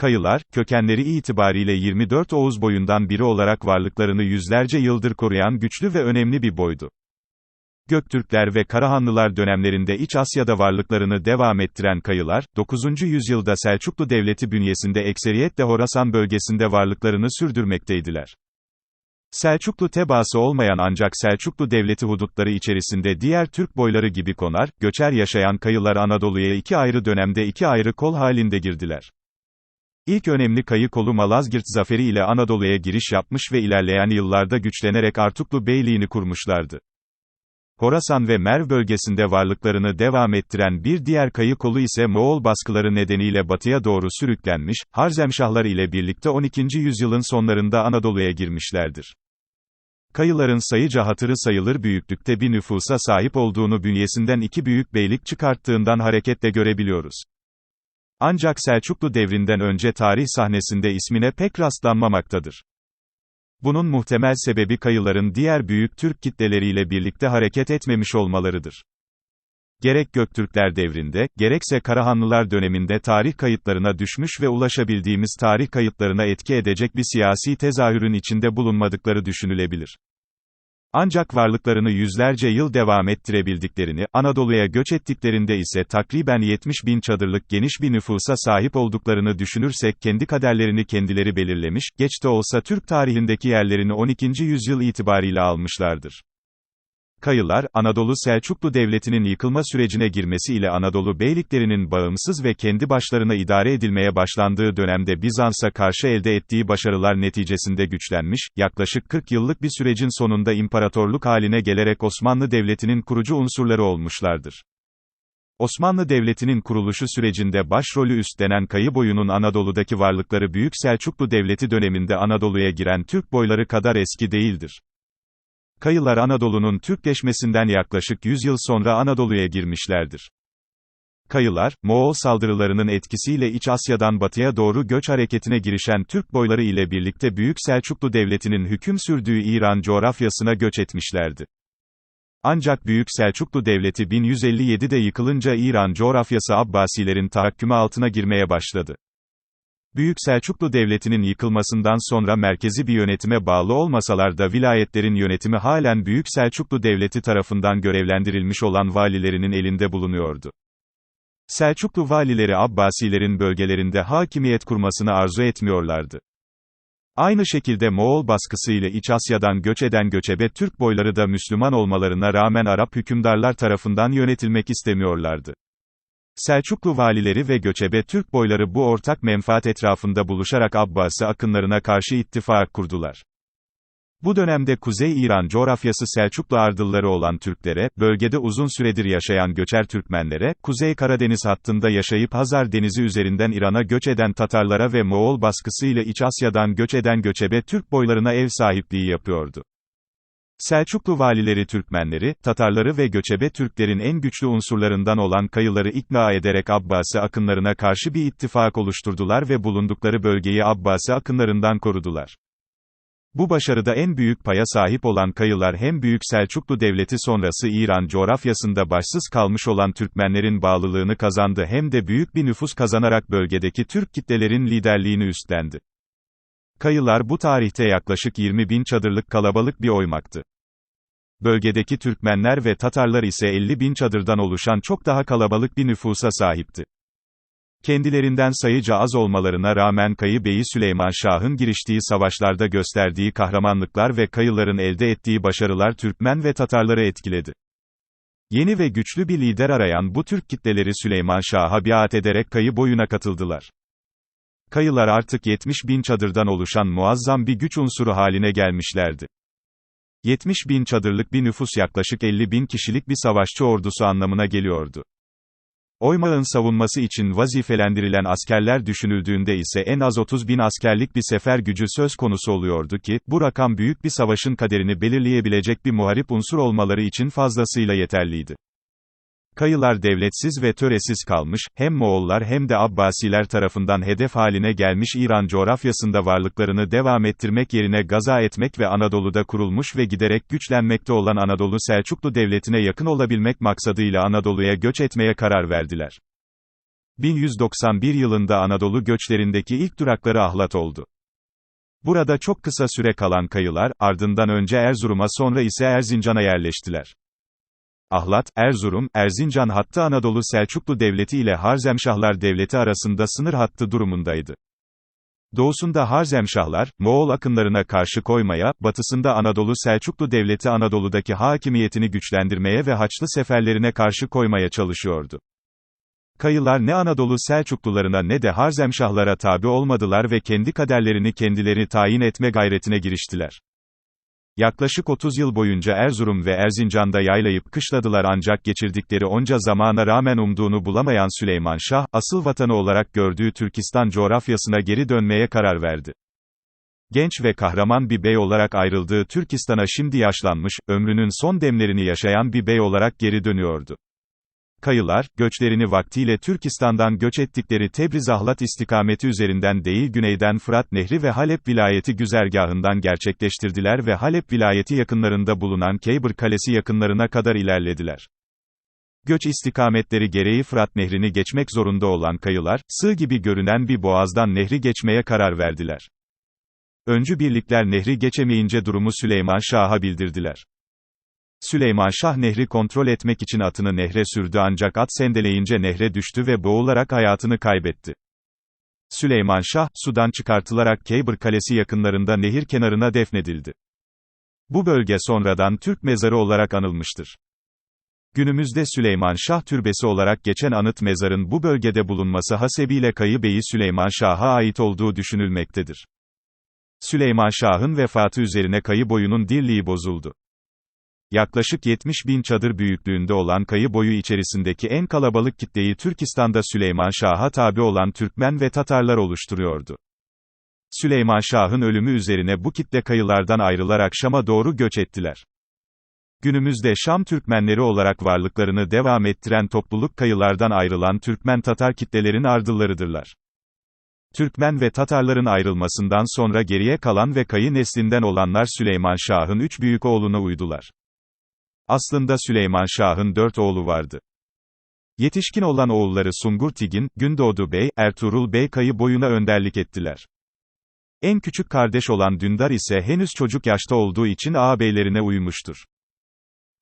Kayılar, kökenleri itibariyle 24 Oğuz boyundan biri olarak varlıklarını yüzlerce yıldır koruyan güçlü ve önemli bir boydu. Göktürkler ve Karahanlılar dönemlerinde İç Asya'da varlıklarını devam ettiren Kayılar, 9. yüzyılda Selçuklu Devleti bünyesinde ekseriyetle Horasan bölgesinde varlıklarını sürdürmekteydiler. Selçuklu tebaası olmayan ancak Selçuklu Devleti hudutları içerisinde diğer Türk boyları gibi konar, göçer yaşayan Kayılar Anadolu'ya iki ayrı dönemde iki ayrı kol halinde girdiler. İlk önemli kayı kolu Malazgirt zaferi ile Anadolu'ya giriş yapmış ve ilerleyen yıllarda güçlenerek Artuklu Beyliğini kurmuşlardı. Horasan ve Merv bölgesinde varlıklarını devam ettiren bir diğer kayı kolu ise Moğol baskıları nedeniyle batıya doğru sürüklenmiş, Harzemşahlar ile birlikte 12. yüzyılın sonlarında Anadolu'ya girmişlerdir. Kayıların sayıca hatırı sayılır büyüklükte bir nüfusa sahip olduğunu bünyesinden iki büyük beylik çıkarttığından hareketle görebiliyoruz. Ancak Selçuklu devrinden önce tarih sahnesinde ismine pek rastlanmamaktadır. Bunun muhtemel sebebi kayıların diğer büyük Türk kitleleriyle birlikte hareket etmemiş olmalarıdır. Gerek Göktürkler devrinde, gerekse Karahanlılar döneminde tarih kayıtlarına düşmüş ve ulaşabildiğimiz tarih kayıtlarına etki edecek bir siyasi tezahürün içinde bulunmadıkları düşünülebilir. Ancak varlıklarını yüzlerce yıl devam ettirebildiklerini, Anadolu'ya göç ettiklerinde ise takriben 70 bin çadırlık geniş bir nüfusa sahip olduklarını düşünürsek kendi kaderlerini kendileri belirlemiş, geç de olsa Türk tarihindeki yerlerini 12. yüzyıl itibariyle almışlardır. Kayılar, Anadolu Selçuklu Devleti'nin yıkılma sürecine girmesiyle Anadolu beyliklerinin bağımsız ve kendi başlarına idare edilmeye başlandığı dönemde Bizans'a karşı elde ettiği başarılar neticesinde güçlenmiş, yaklaşık 40 yıllık bir sürecin sonunda imparatorluk haline gelerek Osmanlı Devleti'nin kurucu unsurları olmuşlardır. Osmanlı Devleti'nin kuruluşu sürecinde başrolü üstlenen Kayı boyunun Anadolu'daki varlıkları Büyük Selçuklu Devleti döneminde Anadolu'ya giren Türk boyları kadar eski değildir. Kayılar Anadolu'nun Türkleşmesinden yaklaşık 100 yıl sonra Anadolu'ya girmişlerdir. Kayılar, Moğol saldırılarının etkisiyle İç Asya'dan batıya doğru göç hareketine girişen Türk boyları ile birlikte Büyük Selçuklu Devleti'nin hüküm sürdüğü İran coğrafyasına göç etmişlerdi. Ancak Büyük Selçuklu Devleti 1157'de yıkılınca İran coğrafyası Abbasilerin tahakkümü altına girmeye başladı. Büyük Selçuklu Devleti'nin yıkılmasından sonra merkezi bir yönetime bağlı olmasalar da vilayetlerin yönetimi halen Büyük Selçuklu Devleti tarafından görevlendirilmiş olan valilerinin elinde bulunuyordu. Selçuklu valileri Abbasilerin bölgelerinde hakimiyet kurmasını arzu etmiyorlardı. Aynı şekilde Moğol baskısıyla İç Asya'dan göç eden göçebe Türk boyları da Müslüman olmalarına rağmen Arap hükümdarlar tarafından yönetilmek istemiyorlardı. Selçuklu valileri ve göçebe Türk boyları bu ortak menfaat etrafında buluşarak Abbasi akınlarına karşı ittifak kurdular. Bu dönemde Kuzey İran coğrafyası Selçuklu ardılları olan Türklere, bölgede uzun süredir yaşayan göçer Türkmenlere, Kuzey Karadeniz hattında yaşayıp Hazar Denizi üzerinden İran'a göç eden Tatarlara ve Moğol baskısıyla İç Asya'dan göç eden göçebe Türk boylarına ev sahipliği yapıyordu. Selçuklu valileri Türkmenleri, Tatarları ve göçebe Türklerin en güçlü unsurlarından olan Kayıları ikna ederek Abbasi akınlarına karşı bir ittifak oluşturdular ve bulundukları bölgeyi Abbasi akınlarından korudular. Bu başarıda en büyük paya sahip olan Kayılar hem Büyük Selçuklu Devleti sonrası İran coğrafyasında başsız kalmış olan Türkmenlerin bağlılığını kazandı hem de büyük bir nüfus kazanarak bölgedeki Türk kitlelerin liderliğini üstlendi. Kayılar bu tarihte yaklaşık 20 bin çadırlık kalabalık bir oymaktı. Bölgedeki Türkmenler ve Tatarlar ise 50 bin çadırdan oluşan çok daha kalabalık bir nüfusa sahipti. Kendilerinden sayıca az olmalarına rağmen Kayı Beyi Süleyman Şah'ın giriştiği savaşlarda gösterdiği kahramanlıklar ve Kayıların elde ettiği başarılar Türkmen ve Tatarları etkiledi. Yeni ve güçlü bir lider arayan bu Türk kitleleri Süleyman Şah'a biat ederek Kayı boyuna katıldılar. Kayılar artık 70 bin çadırdan oluşan muazzam bir güç unsuru haline gelmişlerdi. 70 bin çadırlık bir nüfus yaklaşık 50 bin kişilik bir savaşçı ordusu anlamına geliyordu. Oymağın savunması için vazifelendirilen askerler düşünüldüğünde ise en az 30 bin askerlik bir sefer gücü söz konusu oluyordu ki, bu rakam büyük bir savaşın kaderini belirleyebilecek bir muharip unsur olmaları için fazlasıyla yeterliydi. Kayılar devletsiz ve töresiz kalmış, hem Moğollar hem de Abbasiler tarafından hedef haline gelmiş İran coğrafyasında varlıklarını devam ettirmek yerine gaza etmek ve Anadolu'da kurulmuş ve giderek güçlenmekte olan Anadolu Selçuklu Devleti'ne yakın olabilmek maksadıyla Anadolu'ya göç etmeye karar verdiler. 1191 yılında Anadolu göçlerindeki ilk durakları Ahlat oldu. Burada çok kısa süre kalan kayılar, ardından önce Erzurum'a sonra ise Erzincan'a yerleştiler. Ahlat, Erzurum, Erzincan hattı Anadolu Selçuklu Devleti ile Harzemşahlar Devleti arasında sınır hattı durumundaydı. Doğusunda Harzemşahlar, Moğol akınlarına karşı koymaya, batısında Anadolu Selçuklu Devleti Anadolu'daki hakimiyetini güçlendirmeye ve Haçlı seferlerine karşı koymaya çalışıyordu. Kayılar ne Anadolu Selçuklularına ne de Harzemşahlara tabi olmadılar ve kendi kaderlerini kendileri tayin etme gayretine giriştiler. Yaklaşık 30 yıl boyunca Erzurum ve Erzincan'da yaylayıp kışladılar ancak geçirdikleri onca zamana rağmen umduğunu bulamayan Süleyman Şah, asıl vatanı olarak gördüğü Türkistan coğrafyasına geri dönmeye karar verdi. Genç ve kahraman bir bey olarak ayrıldığı Türkistan'a şimdi yaşlanmış, ömrünün son demlerini yaşayan bir bey olarak geri dönüyordu. Kayılar, göçlerini vaktiyle Türkistan'dan göç ettikleri Tebriz-Ahlat istikameti üzerinden değil güneyden Fırat Nehri ve Halep vilayeti güzergahından gerçekleştirdiler ve Halep vilayeti yakınlarında bulunan Keybır Kalesi yakınlarına kadar ilerlediler. Göç istikametleri gereği Fırat Nehri'ni geçmek zorunda olan kayılar, sığ gibi görünen bir boğazdan nehri geçmeye karar verdiler. Öncü birlikler nehri geçemeyince durumu Süleyman Şah'a bildirdiler. Süleyman Şah nehri kontrol etmek için atını nehre sürdü ancak at sendeleyince nehre düştü ve boğularak hayatını kaybetti. Süleyman Şah, sudan çıkartılarak Keybır Kalesi yakınlarında nehir kenarına defnedildi. Bu bölge sonradan Türk mezarı olarak anılmıştır. Günümüzde Süleyman Şah Türbesi olarak geçen anıt mezarın bu bölgede bulunması hasebiyle Kayı Bey'i Süleyman Şah'a ait olduğu düşünülmektedir. Süleyman Şah'ın vefatı üzerine Kayı boyunun dirliği bozuldu. Yaklaşık 70 bin çadır büyüklüğünde olan kayı boyu içerisindeki en kalabalık kitleyi Türkistan'da Süleyman Şah'a tabi olan Türkmen ve Tatarlar oluşturuyordu. Süleyman Şah'ın ölümü üzerine bu kitle kayılardan ayrılarak Şam'a doğru göç ettiler. Günümüzde Şam Türkmenleri olarak varlıklarını devam ettiren topluluk kayılardan ayrılan Türkmen Tatar kitlelerin ardıllarıdırlar. Türkmen ve Tatarların ayrılmasından sonra geriye kalan ve kayı neslinden olanlar Süleyman Şah'ın üç büyük oğluna uydular. Aslında Süleyman Şah'ın dört oğlu vardı. Yetişkin olan oğulları Sungur Tigin, Gündoğdu Bey, Ertuğrul Bey kayı boyuna önderlik ettiler. En küçük kardeş olan Dündar ise henüz çocuk yaşta olduğu için ağabeylerine uymuştur.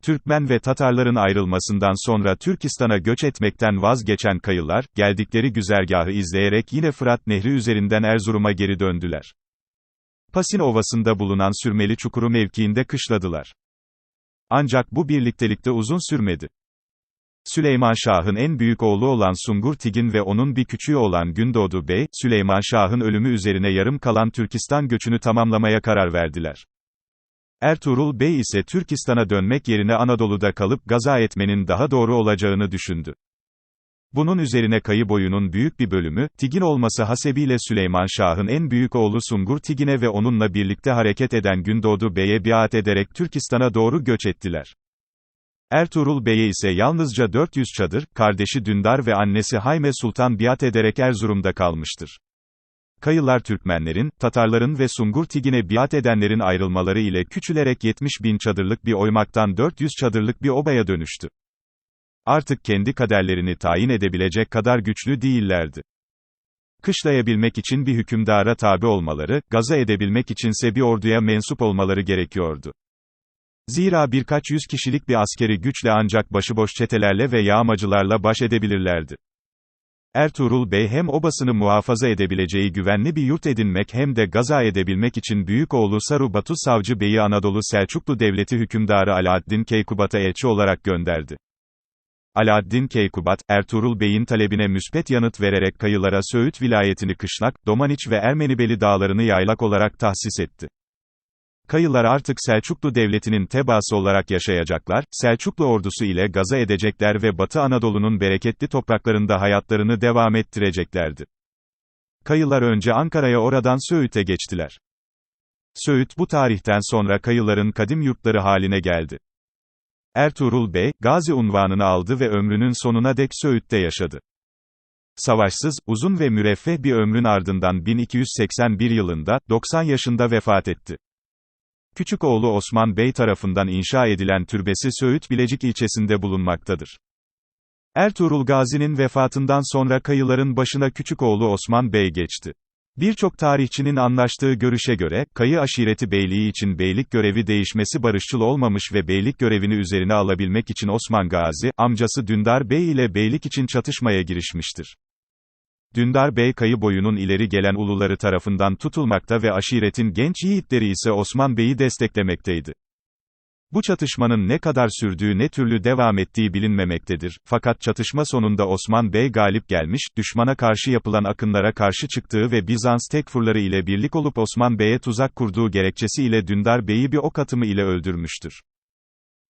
Türkmen ve Tatarların ayrılmasından sonra Türkistan'a göç etmekten vazgeçen kayılar, geldikleri güzergahı izleyerek yine Fırat Nehri üzerinden Erzurum'a geri döndüler. Pasin Ovası'nda bulunan Sürmeli Çukuru mevkiinde kışladılar. Ancak bu birliktelikte uzun sürmedi. Süleyman Şah'ın en büyük oğlu olan Sungur Tigin ve onun bir küçüğü olan Gündoğdu Bey, Süleyman Şah'ın ölümü üzerine yarım kalan Türkistan göçünü tamamlamaya karar verdiler. Ertuğrul Bey ise Türkistan'a dönmek yerine Anadolu'da kalıp gaza etmenin daha doğru olacağını düşündü. Bunun üzerine kayı boyunun büyük bir bölümü, Tigin olması hasebiyle Süleyman Şah'ın en büyük oğlu Sungur Tigin'e ve onunla birlikte hareket eden Gündoğdu Bey'e biat ederek Türkistan'a doğru göç ettiler. Ertuğrul Bey'e ise yalnızca 400 çadır, kardeşi Dündar ve annesi Hayme Sultan biat ederek Erzurum'da kalmıştır. Kayılar Türkmenlerin, Tatarların ve Sungur Tigin'e biat edenlerin ayrılmaları ile küçülerek 70 bin çadırlık bir oymaktan 400 çadırlık bir obaya dönüştü artık kendi kaderlerini tayin edebilecek kadar güçlü değillerdi. Kışlayabilmek için bir hükümdara tabi olmaları, gaza edebilmek içinse bir orduya mensup olmaları gerekiyordu. Zira birkaç yüz kişilik bir askeri güçle ancak başıboş çetelerle ve yağmacılarla baş edebilirlerdi. Ertuğrul Bey hem obasını muhafaza edebileceği güvenli bir yurt edinmek hem de gaza edebilmek için büyük oğlu Saru Batu Savcı Bey'i Anadolu Selçuklu Devleti hükümdarı Alaaddin Keykubat'a elçi olarak gönderdi. Alaaddin Keykubat, Ertuğrul Bey'in talebine müspet yanıt vererek kayılara Söğüt vilayetini kışlak, Domaniç ve Ermenibeli dağlarını yaylak olarak tahsis etti. Kayılar artık Selçuklu Devleti'nin tebaası olarak yaşayacaklar, Selçuklu ordusu ile gaza edecekler ve Batı Anadolu'nun bereketli topraklarında hayatlarını devam ettireceklerdi. Kayılar önce Ankara'ya oradan Söğüt'e geçtiler. Söğüt bu tarihten sonra kayıların kadim yurtları haline geldi. Ertuğrul Bey, Gazi unvanını aldı ve ömrünün sonuna dek Söğüt'te yaşadı. Savaşsız, uzun ve müreffeh bir ömrün ardından 1281 yılında, 90 yaşında vefat etti. Küçük oğlu Osman Bey tarafından inşa edilen türbesi Söğüt Bilecik ilçesinde bulunmaktadır. Ertuğrul Gazi'nin vefatından sonra kayıların başına küçük oğlu Osman Bey geçti. Birçok tarihçinin anlaştığı görüşe göre, kayı aşireti beyliği için beylik görevi değişmesi barışçıl olmamış ve beylik görevini üzerine alabilmek için Osman Gazi, amcası Dündar Bey ile beylik için çatışmaya girişmiştir. Dündar Bey kayı boyunun ileri gelen uluları tarafından tutulmakta ve aşiretin genç yiğitleri ise Osman Bey'i desteklemekteydi. Bu çatışmanın ne kadar sürdüğü ne türlü devam ettiği bilinmemektedir, fakat çatışma sonunda Osman Bey galip gelmiş, düşmana karşı yapılan akınlara karşı çıktığı ve Bizans tekfurları ile birlik olup Osman Bey'e tuzak kurduğu gerekçesiyle Dündar Bey'i bir ok atımı ile öldürmüştür.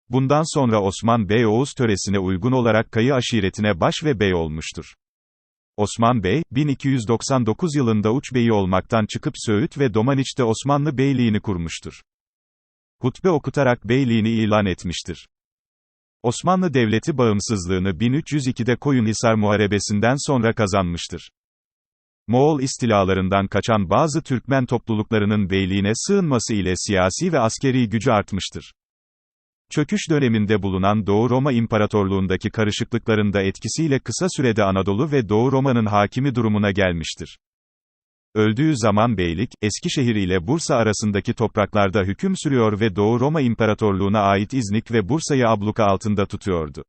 Bundan sonra Osman Bey Oğuz töresine uygun olarak Kayı aşiretine baş ve bey olmuştur. Osman Bey, 1299 yılında Uç Beyi olmaktan çıkıp Söğüt ve Domaniç'te Osmanlı Beyliğini kurmuştur. Hutbe okutarak beyliğini ilan etmiştir. Osmanlı Devleti bağımsızlığını 1302'de Koyunhisar Muharebesi'nden sonra kazanmıştır. Moğol istilalarından kaçan bazı Türkmen topluluklarının beyliğine sığınması ile siyasi ve askeri gücü artmıştır. Çöküş döneminde bulunan Doğu Roma İmparatorluğundaki karışıklıkların da etkisiyle kısa sürede Anadolu ve Doğu Roma'nın hakimi durumuna gelmiştir. Öldüğü zaman beylik, Eskişehir ile Bursa arasındaki topraklarda hüküm sürüyor ve Doğu Roma İmparatorluğu'na ait İznik ve Bursa'yı abluka altında tutuyordu.